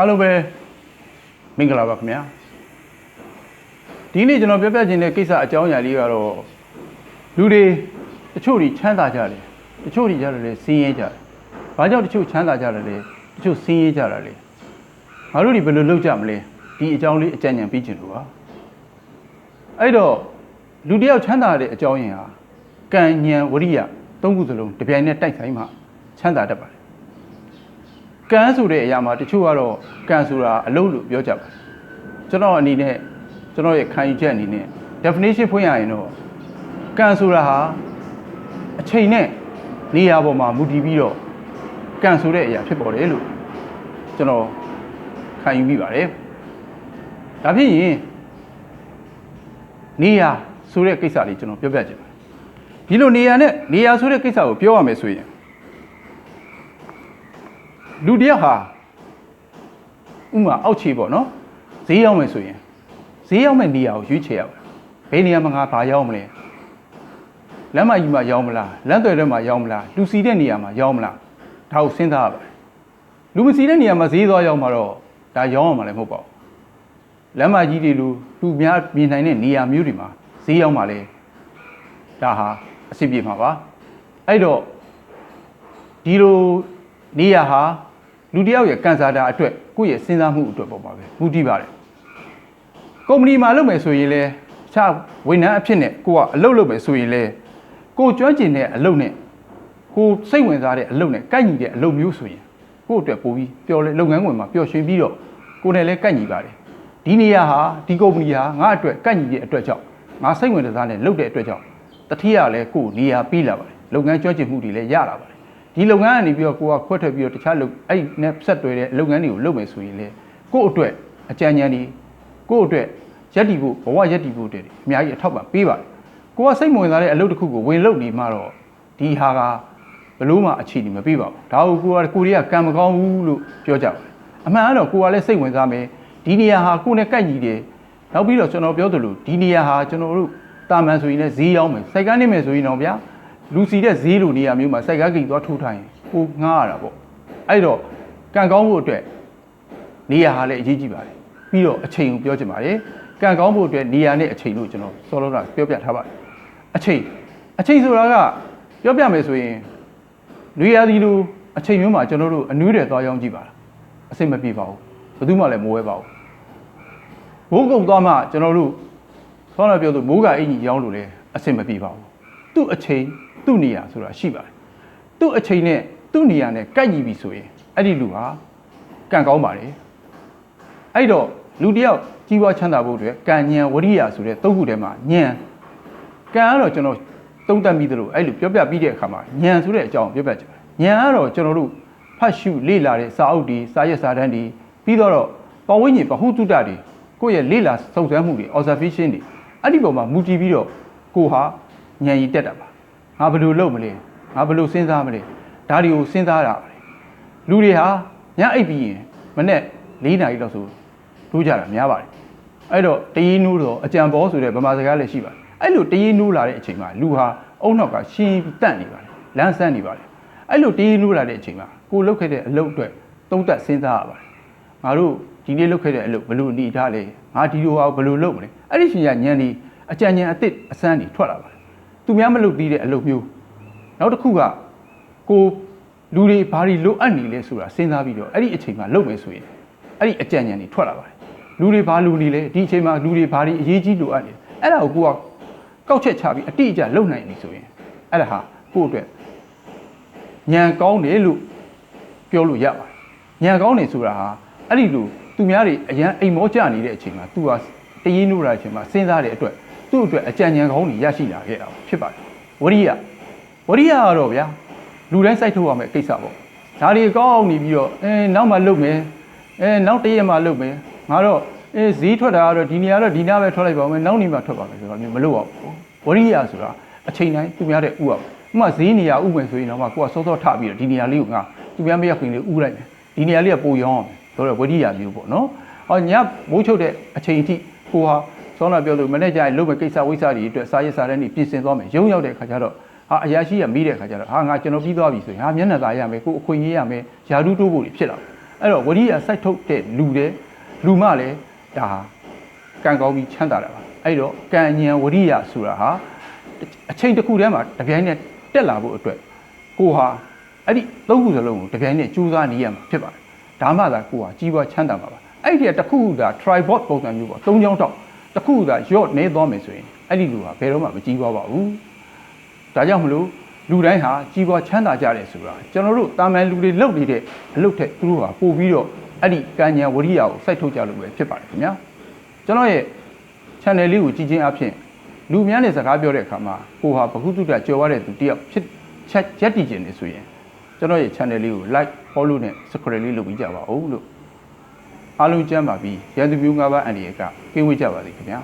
အားလုံးပဲမင်္ဂလာပါခင်ဗျာဒီနေ့ကျွန်တော်ပြောပြချင်တဲ့ကိစ္စအကြောင်းအရာလေးကတော့လူတွေတချို့တွေချမ်းသာကြတယ်တချို့တွေကြတယ်လေဆင်းရဲကြတယ်ဘာကြောင့်တချို့ချမ်းသာကြတယ်လဲတချို့ဆင်းရဲကြတာလဲငါတို့တွေဘယ်လိုလုပ်ကြမလဲဒီအကြောင်းလေးအကြံဉာဏ်ပေးချင်လို့ပါအဲ့တော့လူတစ်ယောက်ချမ်းသာတဲ့အကြောင်းရင်းဟာကံဉာဏ်ဝရိယသုံးခုစလုံးတစ်ပြိုင်နက်တိုက်ဆိုင်မှချမ်းသာတတ်ပါတယ် ကံဆိုတဲ့အရာမှာတချို့ကတော့ကံဆိုတာအလုံးလို့ပြောကြပါတယ်ကျွန်တော်အနေနဲ့ကျွန်တော်ရဲ့ခံယူချက်အနေနဲ့ definition ဖွင့်ရရင်တော့ကံဆိုတာဟာအချိန်နဲ့နေရာပေါ်မှာမူတည်ပြီးတော့ကံဆိုတဲ့အရာဖြစ်ပေါ်တယ်လို့ကျွန်တော်ခံယူမိပါတယ်ဒါဖြစ်ရင်နေရာဆိုတဲ့ကိစ္စလေးကျွန်တော်ပြောပြချင်ပါတယ်ဒီလိုနေရာနဲ့နေရာဆိုတဲ့ကိစ္စကိုပြောရမယ်ဆိုရင် လူတစ်ယောက်ဟာဥမာအောက်ခြေပေါ့နော်ဈေးရောက်မယ်ဆိုရင်ဈေးရောက်မဲ့နေရာကိုရွေးချယ်ရပါတယ်ဘယ်နေရာမှာငါဘာရောက်မလဲလမ်းမကြီးမှာရောက်မလားလမ်းသွယ်ထဲမှာရောက်မလားလူစီတဲ့နေရာမှာရောက်မလားဒါကိုစဉ်းစားရပါတယ်လူမစီတဲ့နေရာမှာဈေးသွားရောက်မှာတော့ဒါရောက်အောင်မလဲမဟုတ်ပါဘူးလမ်းမကြီးတွေလူလူများမြင်နိုင်တဲ့နေရာမျိုးတွေမှာဈေးရောက်မှာလဲဒါဟာအဆင်ပြေမှာပါအဲ့တော့ဒီလိုနေရာဟာ လူတစ်ယောက်ရဲ့ကန်ဆာတာအတွက်ကိုယ့်ရဲ့စဉ်းစားမှုအတွက်ပေါ်ပါပဲမူတည်ပါတယ်ကုမ္ပဏီမှာလုပ်မယ်ဆိုရင်လဲတခြားဝန်ထမ်းအဖြစ်နဲ့ကိုကအလုပ်လုပ်မယ်ဆိုရင်လဲကိုကျွမ်းကျင်တဲ့အလုပ်နဲ့ကိုစိတ်ဝင်စားတဲ့အလုပ်နဲ့ကိုက်ညီတဲ့အလုပ်မျိုးဆိုရင်ကိုယ့်အတွက်ပိုပြီးပျော်လဲလုပ်ငန်းဝင်မှာပျော်ရွှင်ပြီးတော့ကိုယ်နဲ့လည်းကိုက်ညီပါတယ်ဒီနေရာဟာဒီကုမ္ပဏီဟာငါအတွက်ကိုက်ညီတဲ့အတွက်ကြောင့်ငါစိတ်ဝင်စားတဲ့လုပ်တဲ့အတွက်ကြောင့်တတိယလည်းကိုယ်နေရာပြီးလာပါတယ်လုပ်ငန်းကျွမ်းကျင်မှုတွေလည်းရလာပါတယ် ဒီလုပ်ငန်းကနေပြီးတော့ကိုကခွဲထွက်ပြီးတော့တခြားလုပ်အဲ့ဒီနဲ့ဆက်တွဲတဲ့လုပ်ငန်းတွေကိုလုပ်မယ်ဆိုရင်လေကို့အတွက်အကြံဉာဏ်ဒီကို့အတွက်ရက်တီဖို့ဘဝရက်တီဖို့တည်းအများကြီးအထောက်ပံ့ပေးပါတယ်ကိုကစိတ်ဝင်စားတဲ့အလုပ်တစ်ခုကိုဝင်လုပ်နေမှတော့ဒီဟာကဘလို့မှအခြေအနေမပေးပါဘူးဒါကိုကိုကကိုရီးယားကံမကောင်းဘူးလို့ပြောကြပါတယ်အမှန်ကတော့ကိုကလည်းစိတ်ဝင်စားမယ်ဒီနေရာဟာကိုနဲ့ကိုက်ညီတယ်နောက်ပြီးတော့ကျွန်တော်ပြောသလိုဒီနေရာဟာကျွန်တော်တို့တာမန်ဆိုရင်လည်းဈေးရောက်မယ်စိုက်ကားနေမယ်ဆိုရင်တော့ဗျာ လူစီတဲ့ဈေးလိုနေရာမျိုးမှာစိုက်ကားကိန်းသွားထိုးထားရင်ကိုငားရတာပေါ့အဲ့တော့ကံကောင်းဖို့အတွက်နေရာဟာလည်းအရေးကြီးပါတယ်ပြီးတော့အချိန်ကိုပြောချင်ပါတယ်ကံကောင်းဖို့အတွက်နေရာနဲ့အချိန်လို့ကျွန်တော်စောလုံးတာပြောပြထားပါတယ်အချိန်အချိန်ဆိုတာကပြောပြမယ်ဆိုရင်လူရသည်လိုအချိန်မျိုးမှာကျွန်တော်တို့အနွေးတွေသွားရောင်းကြည့်ပါလားအစိမ့်မပြေပါဘူးဘယ်သူမှလည်းမဝဲပါဘူးမိုးကုတ်သွားမှကျွန်တော်တို့ဆောင်းလာပြောသူမိုးကအင်ကြီးရောင်းလို့လေအဆင်မပြေပါဘူးသူ့အချိန် သူ့နေရာဆိုတာရှိပါတယ်သူ့အချိန်နဲ့သူ့နေရာနဲ့ကိုက်ညီပြီဆိုရင်အဲ့ဒီလူဟာကံကောင်းပါတယ်အဲ့တော့လူတစ်ယောက်ကြီးပွားချမ်းသာဖို့အတွက်ကံဉဏ်ဝရိယဆိုတဲ့သုံးခုထဲမှာဉဏ်ကံကတော့ကျွန်တော်သုံးသပ်ပြီးသလိုအဲ့လိုပြောပြပြီးတဲ့အခါမှာဉဏ်ဆိုတဲ့အကြောင်းပြောပြချင်ပါတယ်ဉဏ်ကတော့ကျွန်တော်တို့ဖတ်ရှုလေ့လာတဲ့စာအုပ်တွေစာရွက်စာတမ်းတွေပြီးတော့ပဝိညာဉ်ပဟုတုတ္တတွေကိုယ့်ရဲ့လေ့လာစုံစမ်းမှုတွေ observation တွေအဲ့ဒီပုံမှာမူတည်ပြီးတော့ကိုဟာဉာဏ်ရည်တက်တာပါ ငါဘယ်လိုလုပ်မလဲငါဘယ်လိုစဉ်းစားမလဲဒါတွေကိုစဉ်းစားတာပါလေလူတွေဟာညအိပ်ပြီးရင်မနေ့၄နာရီလောက်ဆိုထိုးကြတာများပါတယ်အဲ့တော့တရင်နူးတော့အကြံဘောဆိုတဲ့ဗမာစကားလည်းရှိပါတယ်အဲ့လိုတရင်နူးလာတဲ့အချိန်မှာလူဟာအုံနောက်ကရှင်းပြီးတန့်နေပါတယ်လမ်းဆန်းနေပါတယ်အဲ့လိုတရင်နူးလာတဲ့အချိန်မှာကိုလုတ်ခဲ့တဲ့အလုပ်အတွက်သုံးသက်စဉ်းစားရပါတယ်ငါတို့ဒီနေ့လုတ်ခဲ့တဲ့အလုပ်ဘယ်လိုအနေထားလဲငါဒီလိုဟာဘယ်လိုလုပ်မလဲအဲ့ဒီရှင်ကညံဒီအကြံဉာဏ်အစ်စ်အစမ်းတွေထွက်လာပါတယ် သူများမလုပ်သေးတဲ့အလုပ်မျိုးနောက်တစ်ခုကကိုလူတွေဘာတွေလိုအပ်နေလဲဆိုတာစဉ်းစားပြီးတော့အဲ့ဒီအချိန်မှာလုပ်မယ်ဆိုရင်အဲ့ဒီအကြံဉာဏ်တွေထွက်လာပါတယ်လူတွေဘာလူနေလဲဒီအချိန်မှာလူတွေဘာတွေအရေးကြီးလိုအပ်နေလဲအဲ့ဒါကိုကိုကကောက်ချက်ချပြီးအတိအကျလုပ်နိုင်ပြီဆိုရင်အဲ့ဒါဟာကိုယ့်အတွက်ဉာဏ်ကောင်းတယ်လို့ပြောလို့ရပါတယ်ဉာဏ်ကောင်းတယ်ဆိုတာဟာအဲ့ဒီလိုသူများတွေအရန်အိမ်မောကြနေတဲ့အချိန်မှာ तू ဟာတည်င်းနိုးတာအချိန်မှာစဉ်းစားတဲ့အတွက် သူ့အတွက်အကြံဉာဏ်ကောင်းတွေရရှိလာခဲ့တာဖြစ်ပါတယ်ဝရိယဝရိယကတော့ဗျာလူတိုင်းစိုက်ထုတ်ရမယ့်ကိစ္စပေါ့ဒါတွေကောင်းနေပြီးတော့အဲနောက်မှလုပ်မယ်အဲနောက်တစ်ရက်မှလုပ်မယ်ငါတော့အဲဈေးထွက်တာကတော့ဒီနေရာတော့ဒီနားပဲထွက်လိုက်ပါဦးမယ်နောက်နေ့မှထွက်ပါမယ်ဆိုတော့မျိုးမလုပ်အောင်ဝရိယဆိုတာအချိန်တိုင်းသူများတဲ့ဥအောင်ဥမာဈေးနေရာဥမယ်ဆိုရင်တော့မှကိုကစောစောထပြီးတော့ဒီနေရာလေးကိုငါသူများမရောက်ခင်လေးဥလိုက်မယ်ဒီနေရာလေးကပိုရောင်းအောင်ဆိုတော့ဝရိယမျိုးပေါ့နော်ဟောညမိုးချုပ်တဲ့အချိန်အထိကိုဟာ ဆောင်းလာပြောလို့မနေ့ကျရင်လုပ်မဲ့ကိစ္စဝိစ္စတွေအတွက်စာရေးစာတန်းတွေပြင်ဆင်သွားမယ်ရုံရောက်တဲ့ခါကျတော့ဟာအရာရှိကမိတဲ့ခါကျတော့ဟာငါကျွန်တော်ပြီးသွားပြီဆိုရင်ဟာမျက်နှာသာရမယ်ကိုအခွင့်ရေးရမယ်ယာတုတိုးဖို့တွေဖြစ်လာအဲ့တော့ဝရိယစိုက်ထုတ်တဲ့လူတဲ့လူမလည်းဒါဟာကံကောင်းပြီးချမ်းသာတာပါအဲ့တော့ကံဉဏ်ဝရိယဆိုတာဟာအချိန်တစ်ခုတည်းမှာတစ်ပြိုင်နက်တက်လာဖို့အတွက်ကိုဟာအဲ့ဒီသုံးခုစလုံးကိုတစ်ပြိုင်နက်ကြိုးစားနေရမှာဖြစ်ပါတယ်ဒါမှသာကိုဟာကြီးပွားချမ်းသာမှာပါအဲ့ဒီကတစ်ခုက tripod ပုံစံမျိုးပေါ့သုံးချောင်းတောက် တစ်ခုက yacht နေသွားမယ်ဆိုရင်အဲ့ဒီလူဟာဘယ်တော့မှမကြီးပွားပါဘူးဒါကြောင့်မလို့လူတိုင်းဟာကြီးပွားချမ်းသာကြတယ်ဆိုတာကျွန်တော်တို့တာမန်လူတွေလုပ်နေတဲ့အလုပ်ထက်သူတို့ဟာပို့ပြီးတော့အဲ့ဒီကံဉာဏ်ဝရိယကိုစိုက်ထုတ်ကြလို့ပဲဖြစ်ပါတယ်ခင်ဗျာကျွန်တော်ရဲ့ channel လေးကိုကြည့်ချင်းအဖြစ်လူများနဲ့စကားပြောတဲ့အခါမှာကိုဟာဘဟုတုတကြော်ရတဲ့သူတယောက်ဖြစ်ချက်ရက်တည်ခြင်းနေဆိုရင်ကျွန်တော်ရဲ့ channel လေးကို like follow နဲ့ subscribe လေးလုပ်ပြီးကြပါဦးလို့ အားလုံးကျမ်းပါပြီးရန်သူမျိုး၅ပါးအန်ဒီရကကင်းဝေးကြပါစေခင်ဗျာ